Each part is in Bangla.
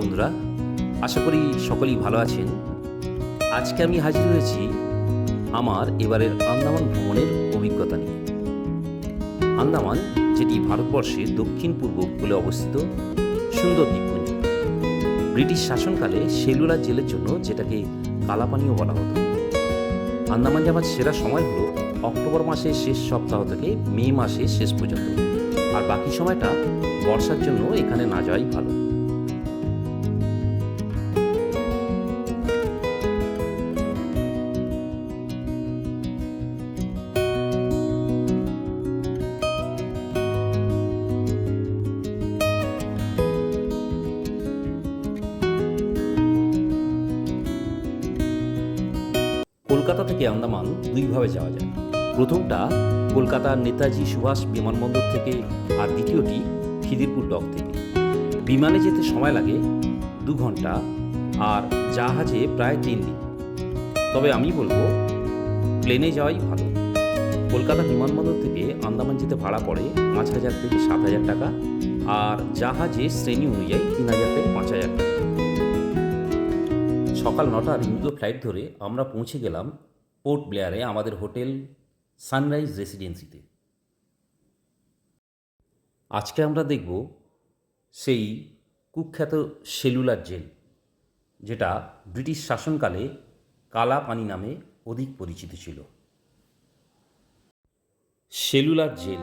বন্ধুরা, আশা করি সকলেই ভালো আছেন। আজকে আমি হাজির হয়েছি আমার এবারের আন্দামান ভ্রমণের অভিজ্ঞতা নিয়ে। আন্দামান, যেটি ভারতবর্ষের দক্ষিণ পূর্ব উপকূলে অবস্থিত, সুন্দর দ্বীপপুঞ্জ। ব্রিটিশ শাসনকালে সেলুলার জেলের জন্য যেটাকে কালাপানিও বলা হতো। আন্দামান যাওয়ার সেরা সময় হলো অক্টোবর মাসের শেষ সপ্তাহ থেকে মে মাসের শেষ পর্যন্ত। আর বাকি সময়টা বর্ষার জন্য এখানে না যাওয়াই ভালো। দুইভাবে যাওয়া যায়। প্রথমটা কলকাতার নেতাজি সুভাষ বিমানবন্দর থেকে আর দ্বিতীয়টি খিদিরপুর ডক থেকে। বিমানে যেতে সময় লাগে দু ঘণ্টা আর জাহাজে প্রায় তিন দিন। তবে আমি বলব, প্লেনে যাওয়াই ভালো। কলকাতা বিমানবন্দর থেকে আন্দামান যেতে ভাড়া পড়ে পাঁচ হাজার থেকে সাত হাজার টাকা আর জাহাজে শ্রেণি অনুযায়ী তিন হাজার থেকে পাঁচ হাজার টাকা। সকাল নটার ইন্ডিগো ফ্লাইট ধরে আমরা পৌঁছে গেলাম পোর্ট ব্লেয়ারে আমাদের হোটেল সানরাইজ রেসিডেন্সিতে আজকে আমরা দেখব সেই কুখ্যাত সেলুলার জেল, যেটা ব্রিটিশ শাসনকালে কালা পানি নামে অধিক পরিচিত ছিল। সেলুলার জেল,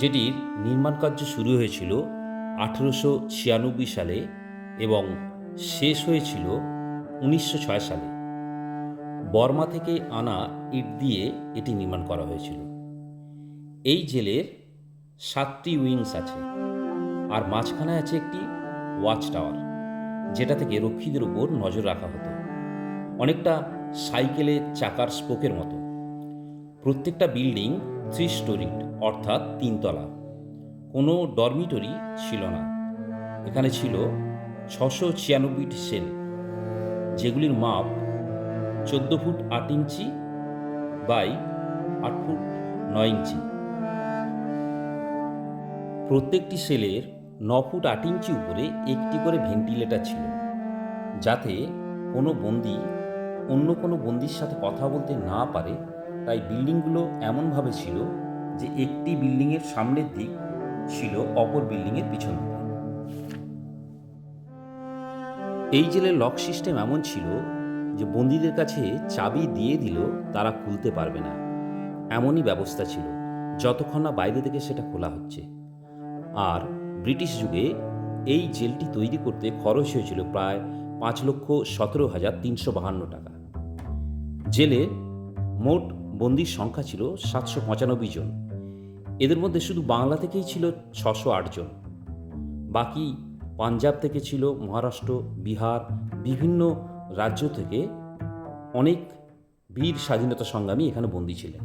যেটির নির্মাণ কার্য শুরু হয়েছিল আঠেরোশো ছিয়ানব্বই সালে এবং শেষ হয়েছিল উনিশশো ছয় সালে। বর্মা থেকে আনা ইট দিয়ে এটি নির্মাণ করা হয়েছিল। এই জেলের সাতটি উইংস আছে আর মাঝখানে আছে একটি ওয়াচ টাওয়ার যেটা থেকে রক্ষীদের উপর নজর রাখা হতো। অনেকটা সাইকেলের চাকার স্পোকের মতো। প্রত্যেকটা বিল্ডিং থ্রি স্টোরিড অর্থাৎ তিনতলা। কোনো ডরমিটরি ছিল না। এখানে ছিল ছশো ছিয়ানব্বইটি সেল, যেগুলির মাপ চোদ্দ ফুট আট ইঞ্চি বাই আট ফুট নয় ইঞ্চি। প্রত্যেকটি সেলের ন ফুট আট ইঞ্চি উপরে একটি করে ভেন্টিলেটর ছিল, যাতে কোনো বন্দি অন্য কোনো বন্দির সাথে কথা বলতে না পারে। তাই বিল্ডিংগুলো এমনভাবে ছিল যে একটি বিল্ডিংয়ের সামনের দিক ছিল অপর বিল্ডিংয়ের পিছন এই জেলের লক সিস্টেম এমন ছিল যে বন্দীদের কাছে চাবি দিয়ে দিল, তারা খুলতে পারবে না। এমনই ব্যবস্থা ছিল, যতক্ষণ না বাইরে থেকে সেটা খোলা হচ্ছে। আর ব্রিটিশ যুগে এই জেলটি তৈরি করতে খরচ হয়েছিল প্রায় পাঁচ লক্ষ সতেরো হাজার তিনশো বাহান্ন টাকা। জেলে মোট বন্দির সংখ্যা ছিল সাতশো পঁচানব্বই জন। এদের মধ্যে শুধু বাংলা থেকেই ছিল ছশো জন। বাকি পাঞ্জাব থেকে ছিল, মহারাষ্ট্র, বিহার, বিভিন্ন রাজ্য থেকে অনেক বীর স্বাধীনতা সংগ্রামী এখানে বন্দী ছিলেন।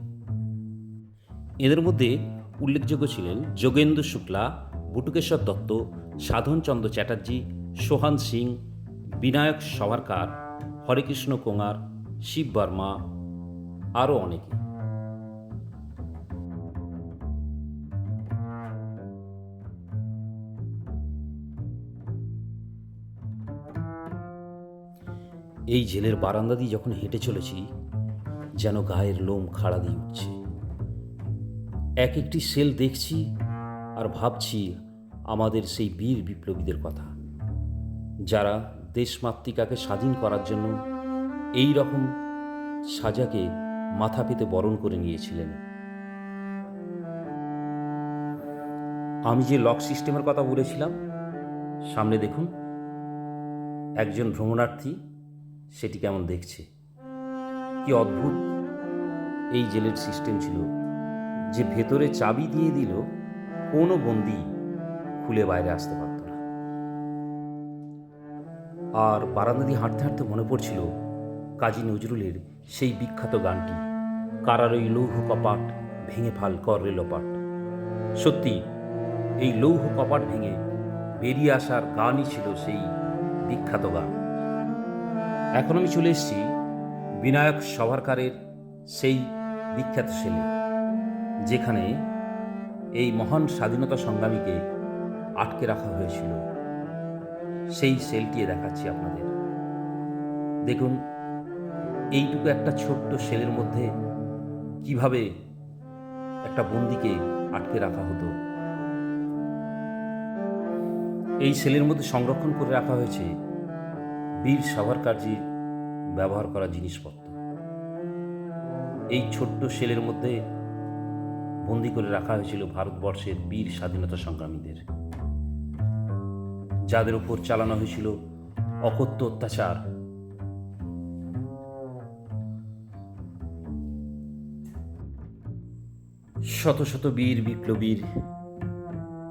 এদের মধ্যে উল্লেখযোগ্য ছিলেন যোগেন্দ্র শুক্লা, বটুকেশ্বর দত্ত, সাধনচন্দ্র চ্যাটার্জি, সোহান সিং, বিনায়ক সভারকার, হরেকৃষ্ণ কুমার শিব বর্মা, আরও অনেকে। এই জেলের বারান্দা দিয়ে যখন হেঁটে চলেছি, যেন গায়ের লোম খাড়া দিয়ে উঠছে। এক একটি সেল দেখছি আর ভাবছি আমাদের সেই বীর বিপ্লবীদের কথা, যারা দেশমাতৃকাকে স্বাধীন করার জন্য এই রকম সাজাকে মাথা পেতে বরণ করে নিয়েছিলেন। আমি যে লক সিস্টেমের কথা বলেছিলাম, সামনে দেখুন, একজন ভ্রমণার্থী সেটি কেমন দেখছে? কি অদ্ভুত! এই জেলের সিস্টেম ছিল যে ভেতরে চাবি দিয়ে দিল, কোনো বন্দি খুলে বাইরে আসতে পারত না। আর বারান্দা হাঁটতে হাঁটতে মনে পড়ছিল কাজী নজরুলের সেই বিখ্যাত গানটি, কারার ওই লৌহ কপাট ভেঙে ফাল কর রেলপাট সত্যি, এই লৌহ কপাট ভেঙে বেরিয়ে আসার গানই ছিল সেই বিখ্যাত গান। এখন আমি চলে এসেছি বিনায়ক সভারকারের সেই বিখ্যাত সেলে, যেখানে এই মহান স্বাধীনতা সংগ্রামীকে আটকে রাখা হয়েছিল। সেই সেলটিয়ে দেখাচ্ছি আপনাদের। দেখুন, এইটুকু একটা ছোট্ট সেলের মধ্যে কীভাবে একটা বন্দিকে আটকে রাখা হতো। এই সেলের মধ্যে সংরক্ষণ করে রাখা হয়েছে বীর সাভারকারজির ব্যবহার করা জিনিসপত্র। এই ছোট্ট সেলের মধ্যে বন্দি করে রাখা হয়েছিল ভারতবর্ষের বীর স্বাধীনতা সংগ্রামীদের। যাদের উপর চালানো হয়েছিল অকথ্য অত্যাচার। শত শত বীর বিপ্লবীর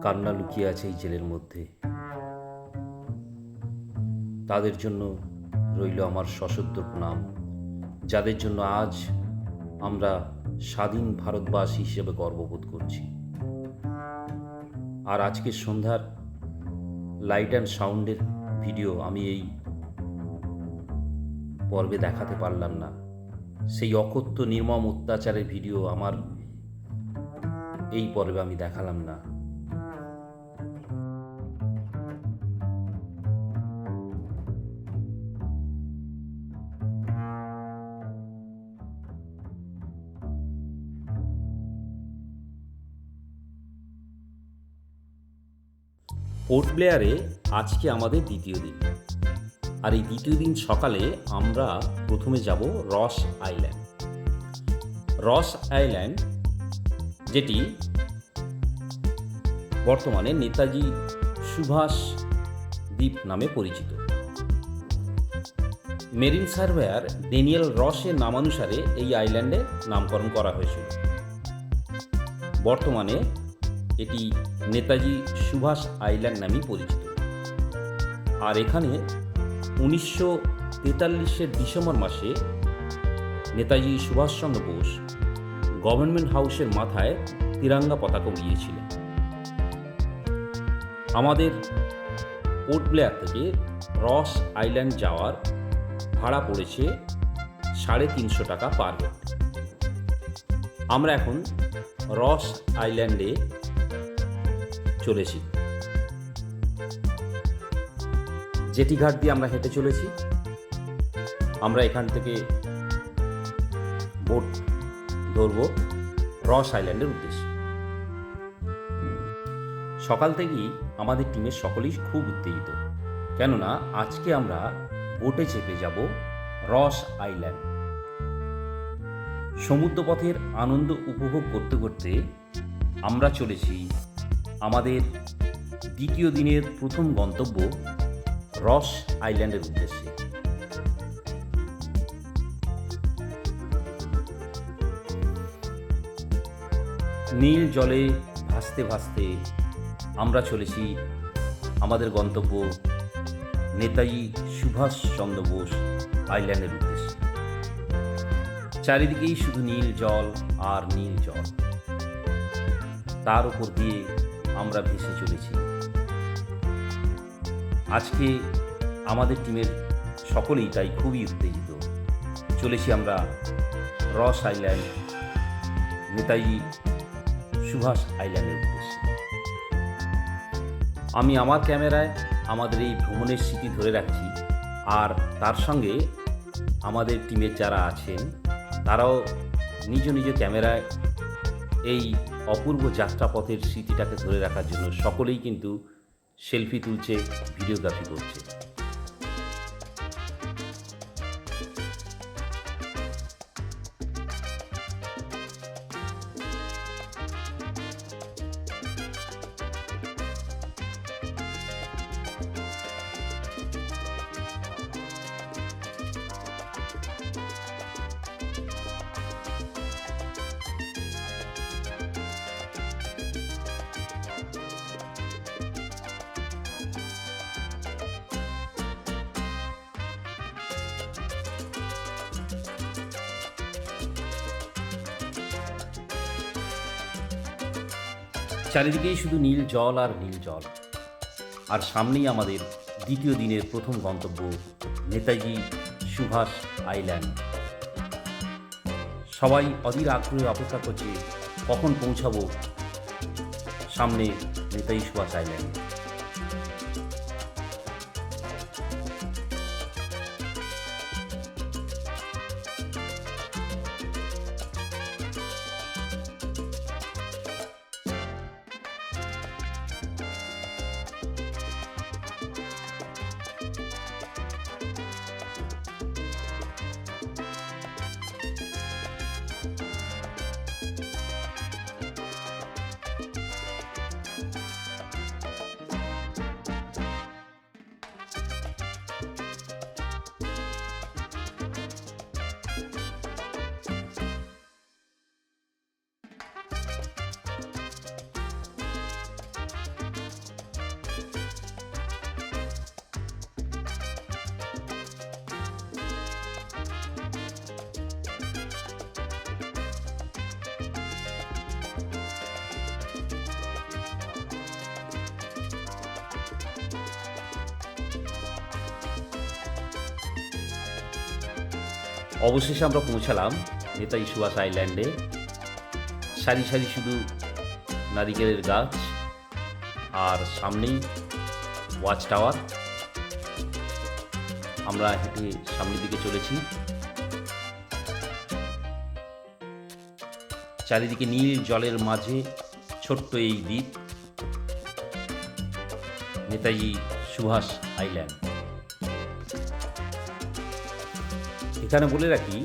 কান্না লুকিয়ে আছে এই জেলের মধ্যে। তাদের জন্য রইল আমার সশব্দ প্রণাম, যাদের জন্য আজ আমরা স্বাধীন ভারতবাসী হিসেবে গর্ববোধ করছি। আর আজকের সন্ধ্যার লাইট অ্যান্ড সাউন্ডের ভিডিও আমি এই পর্বে দেখাতে পারলাম না। সেই অকথ্য, নির্মম অত্যাচারের ভিডিও আমার এই পর্বে আমি দেখালাম না। পোর্ট ব্লেয়ারে আজকে আমাদের দ্বিতীয় দিন। আর এই দ্বিতীয় দিন সকালে আমরা প্রথমে যাব রস আইল্যান্ড। রস আইল্যান্ড, যেটি বর্তমানে নেতাজি সুভাষ দ্বীপ নামে পরিচিত। মেরিন সার্ভেয়ার ডেনিয়েল রসের নামানুসারে এই আইল্যান্ডের নামকরণ করা হয়েছিল। বর্তমানে এটি নেতাজি সুভাষ আইল্যান্ড নামেই পরিচিত। আর এখানে উনিশশো তেতাল্লিশের ডিসেম্বর মাসে নেতাজি সুভাষচন্দ্র বোস গভর্নমেন্ট হাউসের মাথায় তিরঙ্গা পতাকা উড়িয়েছিলেন। আমাদের পোর্ট ব্লেয়ার থেকে রস আইল্যান্ড যাওয়ার ভাড়া পড়েছে সাড়ে তিনশো টাকা পার হেড। আমরা এখন রস আইল্যান্ডে চলেছি জেটি ঘাট দিয়ে আমরা হেঁটে চলেছি। আমরা এখান থেকে বোট ধরব রস আইল্যান্ডের উদ্দেশ্যে। সকাল থেকেই আমাদের টিমের সকলেই খুব উত্তেজিত। কেননা আজকে আমরা বোটে চেপে যাব রস আইল্যান্ড। সমুদ্রপথের আনন্দ উপভোগ করতে করতে আমরা চলেছি আমাদের দ্বিতীয় দিনের প্রথম গন্তব্য রস আইল্যান্ডের উদ্দেশ্যে। নীল জলে ভাসতে ভাসতে আমরা চলেছি আমাদের গন্তব্য নেতাজি সুভাষচন্দ্র বোস আইল্যান্ডের উদ্দেশ্যে। চারিদিকেই শুধু নীল জল আর নীল জল। তার উপর দিয়ে আমরা ভেসে চলেছি। আজকে আমাদের টিমের সকলেই তাই খুবই উত্তেজিত। চলেছি আমরা রস আইল্যান্ড, নেতাজি সুভাষ আইল্যান্ডের উদ্দেশ্যে। আমি আমার ক্যামেরায় আমাদের এই ভ্রমণের স্মৃতি ধরে রাখছি। আর তার সঙ্গে আমাদের টিমের যারা আছেন, তারাও নিজ নিজ ক্যামেরায় এই অপূর্ব যাত্রাপথের স্মৃতিটাকে ধরে রাখার জন্য সকলেই কিন্তু সেলফি তুলছে ভিডিওগ্রাফি করছে। চারিদিকেই শুধু নীল জল আর নীল জল। আর সামনেই আমাদের দ্বিতীয় দিনের প্রথম গন্তব্য নেতাজি সুভাষ আইল্যান্ড। সবাই অধীর আগ্রহে অপেক্ষা করছে, কখন পৌঁছাবো সামনে নেতাজি সুভাষ আইল্যান্ড। অবশেষে আমরা পৌঁছালাম নেতাজি সুভাষ আইল্যান্ডে। সারি সারি শুধু নারিকেলের গাছ আর সামনেই ওয়াচ টাওয়ার আমরা হেঁটে সামনের দিকে চলেছি। চারিদিকে নীল জলের মাঝে ছোট্ট এই দ্বীপ, নেতাজি সুভাষ আইল্যান্ড। এখানে বলে রাখি,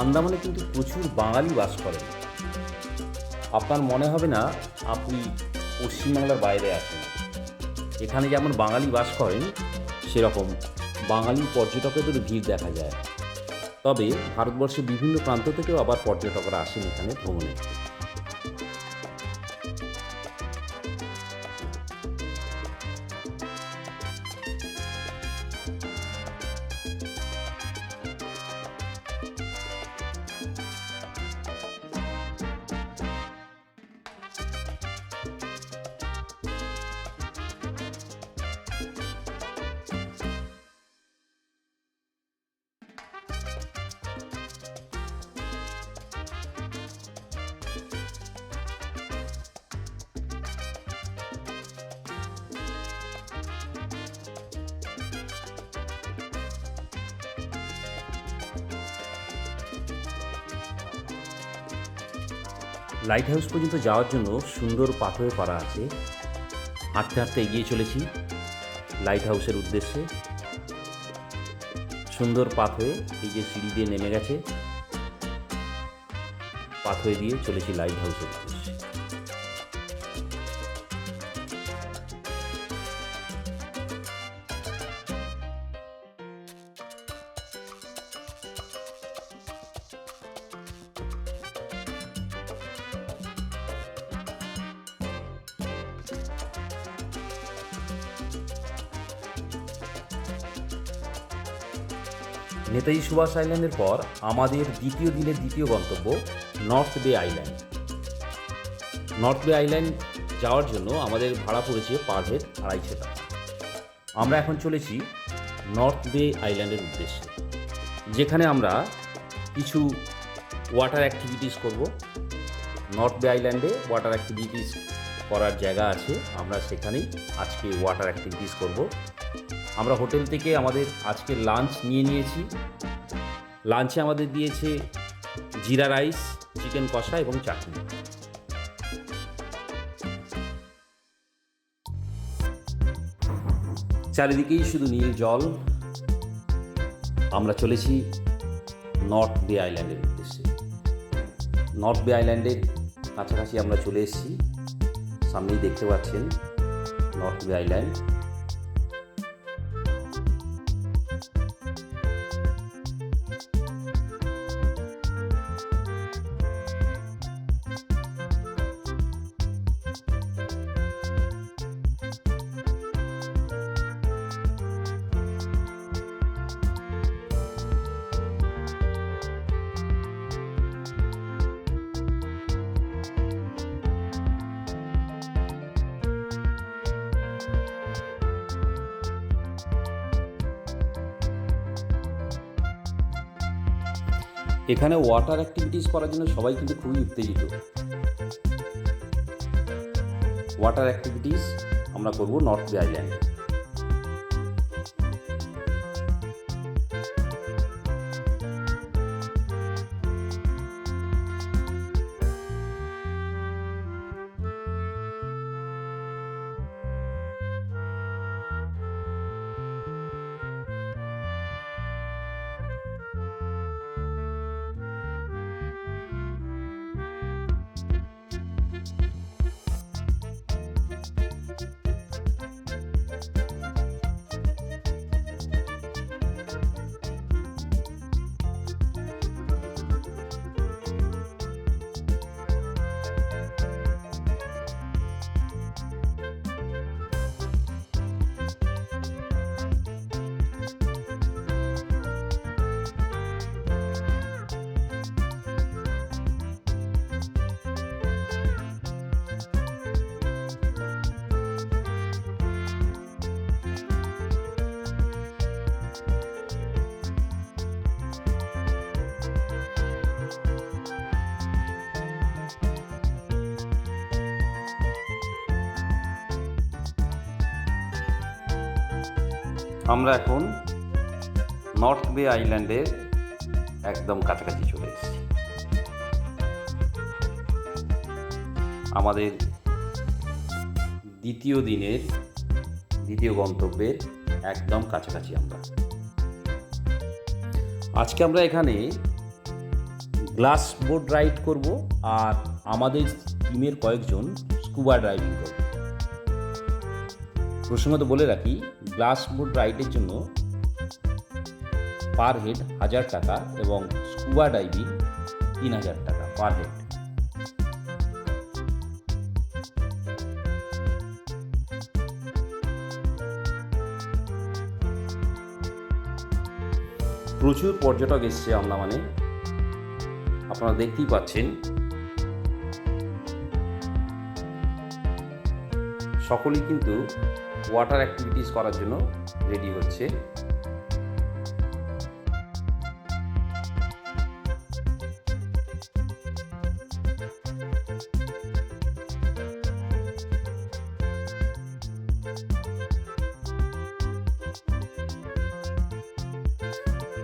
আন্দামানে কিন্তু প্রচুর বাঙালি বাস করেন আপনার মনে হবে না, আপনি পশ্চিমবাংলার বাইরে আছেন। এখানে যেমন বাঙালি বাস করেন, সেরকম বাঙালি পর্যটকদের ভিড় দেখা যায়। তবে ভারতবর্ষের বিভিন্ন প্রান্ত থেকেও আবার পর্যটকরা আসেন এখানে ভ্রমণে লাইট হাউস পর্যন্ত যাওয়ার জন্য সুন্দর পাথরে পাড়া আছে। হাঁটতে হাঁটতে এগিয়ে চলেছি লাইট হাউসের উদ্দেশ্যে। সুন্দর পাথরে এই যে সিঁড়ি দিয়ে নেমে গেছে। পাথরে দিয়ে চলেছি লাইট হাউসের নেতাজি সুভাষ আইল্যান্ডের পর আমাদের দ্বিতীয় দিনের দ্বিতীয় গন্তব্য নর্থ বে আইল্যান্ড। নর্থ বে আইল্যান্ড যাওয়ার জন্য আমাদের ভাড়া পড়েছে পার হেড আড়াইশো টাকা। আমরা এখন চলেছি নর্থ বে আইল্যান্ডের উদ্দেশ্যে, যেখানে আমরা কিছু ওয়াটার অ্যাক্টিভিটিস করব। নর্থ বে আইল্যান্ডে ওয়াটার অ্যাক্টিভিটিস করার জায়গা আছে, আমরা সেখানেই আজকে ওয়াটার অ্যাক্টিভিটিস করব। আমরা হোটেল থেকে আমাদের আজকের লাঞ্চ নিয়ে নিয়েছি। লাঞ্চে আমাদের দিয়েছে জিরা রাইস, চিকেন কষা এবং চাটনি। চারিদিকেই শুধু নীল জল। আমরা চলেছি নর্থ বে আইল্যান্ডের উদ্দেশ্যে। নর্থ বে আইল্যান্ডের কাছাকাছি আমরা চলে এসেছি। সামনেই দেখতে পাচ্ছেন নর্থ বে আইল্যান্ড এখানে ওয়াটার অ্যাক্টিভিটিস করার জন্য সবাই কিন্তু খুবই উত্তেজিত। ওয়াটার অ্যাক্টিভিটিস আমরা করব নর্থ বে আইল্যান্ডে আমরা এখন নর্থ বে আইল্যান্ডের একদম কাছাকাছি চলে এসেছি। আমাদের দ্বিতীয় দিনের, দ্বিতীয় গন্তব্যের একদম কাছাকাছি আমরা। আজকে আমরা এখানে গ্লাস বোট রাইড করব আর আমাদের টিমের কয়েকজন স্কুবা ড্রাইভিং করবে। প্রসঙ্গত বলে রাখি গ্লাস বোট রাইডের জন্য পার হেড হাজার টাকা এবং স্কুবা ডাইভিং তিন হাজার টাকা পার হেড। প্রচুর পর্যটক এসছে আন্দামানে আপনারা দেখতেই পাচ্ছেন। সকলেই কিন্তু ওয়াটার অ্যাক্টিভিটিস করার জন্য রেডি হচ্ছে।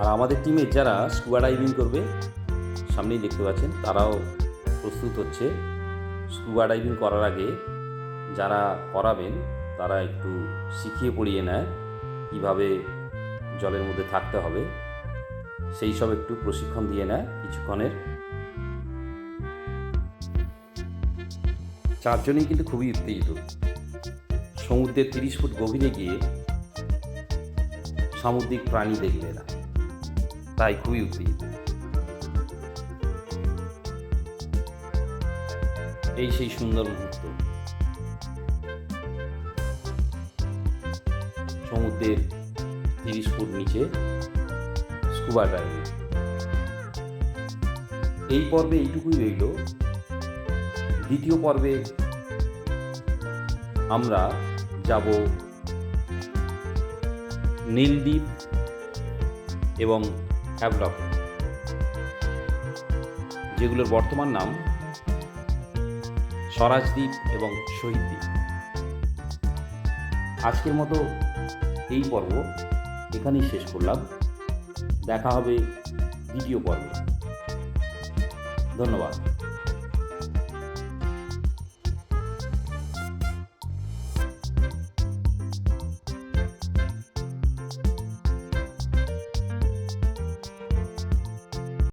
আর আমাদের টিমে যারা স্কুবা ডাইভিং করবে, সামনেই দেখতে পাচ্ছেন, তারাও প্রস্তুত হচ্ছে। স্কুবা ডাইভিং করার আগে যারা করাবেন তারা একটু শিখিয়ে পড়িয়ে নেয় কীভাবে জলের মধ্যে থাকতে হবে। সেই সব একটু প্রশিক্ষণ দিয়ে নেয় কিছুক্ষণের। চারজনেই কিন্তু খুবই উত্তেজিত। সমুদ্রের তিরিশ ফুট গভীরে গিয়ে সামুদ্রিক প্রাণী দেখবে এরা। তাই খুবই উত্তেজিত। এই সেই সুন্দর মুহূর্ত। সমুদ্রের তিরিশ ফুট নিচে স্কুবা ড্রাইভিং এই পর্বে এইটুকুই রইল। দ্বিতীয় পর্বে আমরা যাব নীলদ্বীপ এবং হ্যাভলক যেগুলোর বর্তমান নাম স্বরাজদ্বীপ এবং শহীদ দ্বীপ আজকের মতো এই পর্ব এখানেই শেষ করলাম। দেখা হবে দ্বিতীয় পর্বে। ধন্যবাদ।